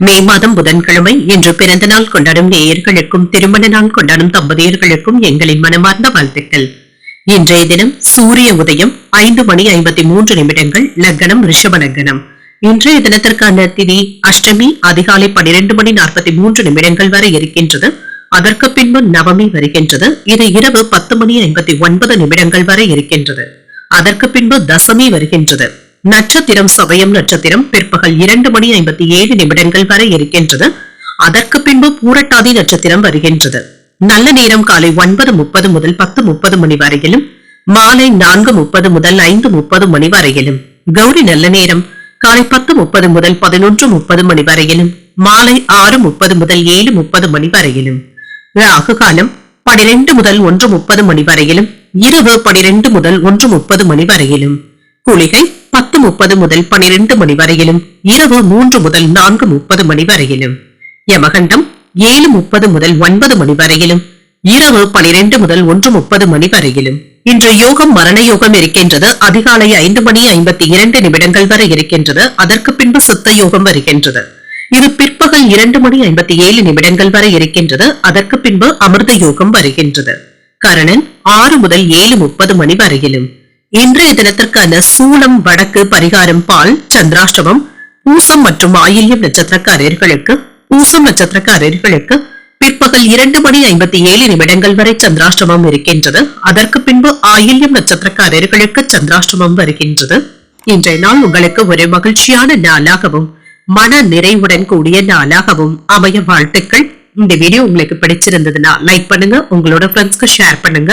மே மாதம் புதன்கிழமை இன்று பிறந்த நாள் கொண்டாடும் நேயர்களுக்கும் திருமண நாள் கொண்டாடும் தம்பதியர்களுக்கும் எங்களின் மனமார்ந்த வாழ்த்துக்கள். இன்றைய தினம் சூரிய உதயம் ஐந்து மணி ஐம்பத்தி மூன்று நிமிடங்கள் லக்னம் ரிஷப லக்னம். இன்றைய தினத்திற்கான திதி அஷ்டமி அதிகாலை பனிரெண்டு மணி நாற்பத்தி மூன்று நிமிடங்கள் வரை இருக்கின்றது. அதற்கு பின்பு நவமி வருகின்றது. இது இரவு பத்து மணி ஐம்பத்தி ஒன்பது நிமிடங்கள் வரை இருக்கின்றது. அதற்கு பின்பு தசமி வருகின்றது. நட்சத்திரம் சதயம் நட்சத்திரம் பிற்பகல் இரண்டு மணி ஐம்பத்தி ஏழு நிமிடங்கள் வரை இருக்கின்றது. அதற்கு பின்பு பூரட்டாதி நட்சத்திரம் வருகின்றது. நல்ல நேரம் காலை ஒன்பது முப்பது முதல் பத்து முப்பது மணி வரையிலும் மாலை நான்கு முப்பது முதல் ஐந்து முப்பது மணி வரையிலும். கௌரி நல்ல நேரம் காலை பத்து முப்பது முதல் பதினொன்று முப்பது மணி வரையிலும் மாலை ஆறு முப்பது முதல் ஏழு முப்பது மணி வரையிலும். ராகு காலம் பனிரெண்டு முதல் ஒன்று முப்பது மணி வரையிலும் இரவு பனிரெண்டு முதல் ஒன்று முப்பது மணி வரையிலும். குளிகை பத்து முப்பது முதல் பனிரெண்டு மணி வரையிலும் இரவு மூன்று முதல் நான்கு முப்பது மணி வரையிலும். யமகண்டம் ஏழு முப்பது முதல் ஒன்பது மணி வரையிலும் இரவு பனிரெண்டு முதல் ஒன்று முப்பது மணி வரையிலும். இன்று யோகம் மரண யோகம் இருக்கின்றது. அதிகாலை ஐந்து மணி ஐம்பத்தி இரண்டு நிமிடங்கள் வரை இருக்கின்றது. அதற்கு பின்பு சித்த யோகம் வருகின்றது. இது பிற்பகல் இரண்டு மணி ஐம்பத்தி ஏழு நிமிடங்கள் வரை இருக்கின்றது. அதற்கு பின்பு அமிர்த யோகம் வருகின்றது. கரணன் ஆறு முதல் ஏழு முப்பது மணி வரையிலும். இன்றைய தினத்திற்கான சூலம் வடக்கு பரிகாரம் பால் சந்திராஷ்டமம் பூசம் மற்றும் ஆயில்யம் நட்சத்திரக்காரர்களுக்கு பூசம் நட்சத்திரக்காரர்களுக்கு பிற்பகல் இரண்டு மணி ஐம்பத்தி ஏழு நிமிடங்கள் வரை சந்திராஷ்டமம் இருக்கின்றது. அதற்கு பின்பு ஆயில்யம் நட்சத்திரக்காரர்களுக்கு சந்திராஷ்டமம் வருகின்றது. இன்றைய நாள் உங்களுக்கு ஒரு மகிழ்ச்சியான நாளாகவும் மன நிறைவுடன் கூடிய நாளாகவும் அமைய வாழ்த்துக்கள். இந்த வீடியோ உங்களுக்கு பிடிச்சிருந்ததுன்னா லைக் பண்ணுங்க உங்களோட ஃப்ரெண்ட்ஸ்க்கு ஷேர் பண்ணுங்க.